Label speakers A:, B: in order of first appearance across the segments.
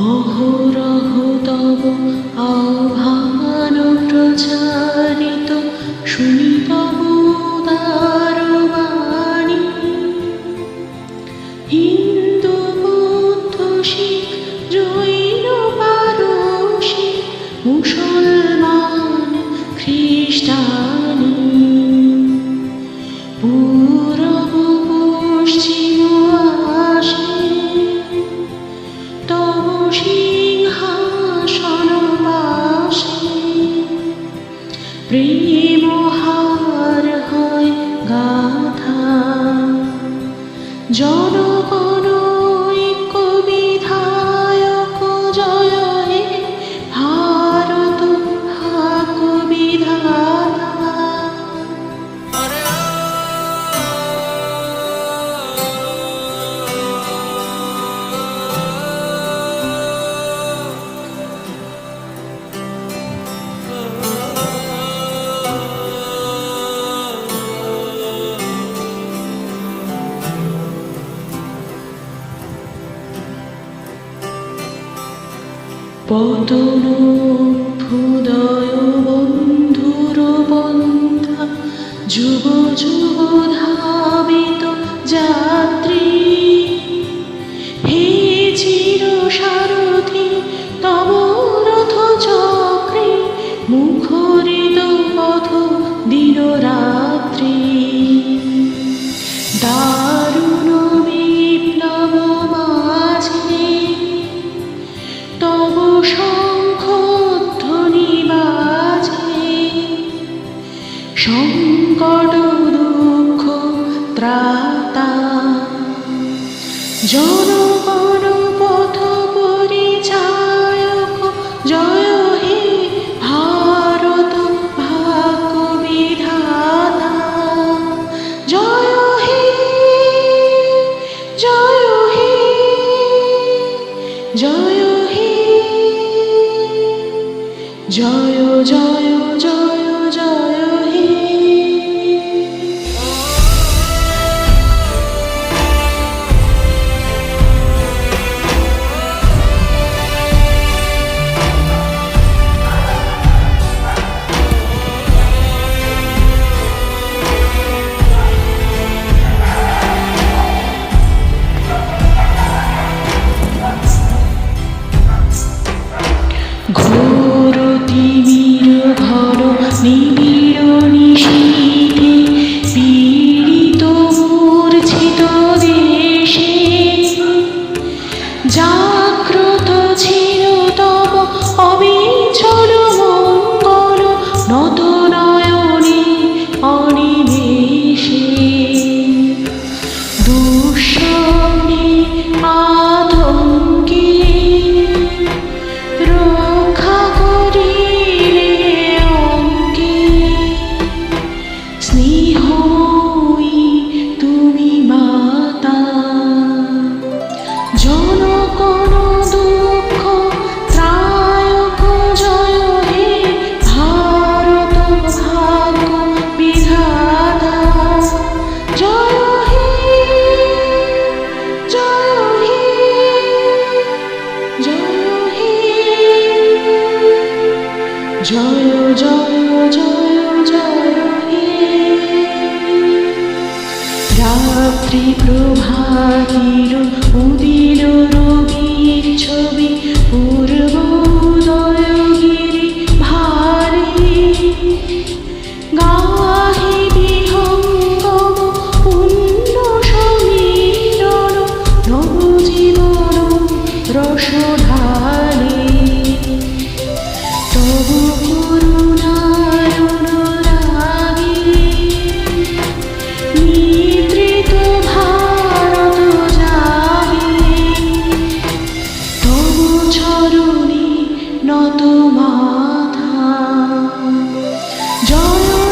A: অহরহ তব মহার হয় গাথা জন পতন হৃদয় বন্ধুর বন্ধা যুগ যুগ কট দুঃখ ত্রাতা। জনগণ পথ পরিচায়ক জয় হে ভারত ভাগ্য বিধাতা। জয় হে জয় হে জয় হে জয় জয়। রাত্রি প্রভাতির উদির রবির ছবি পূর্ব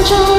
A: 멈춰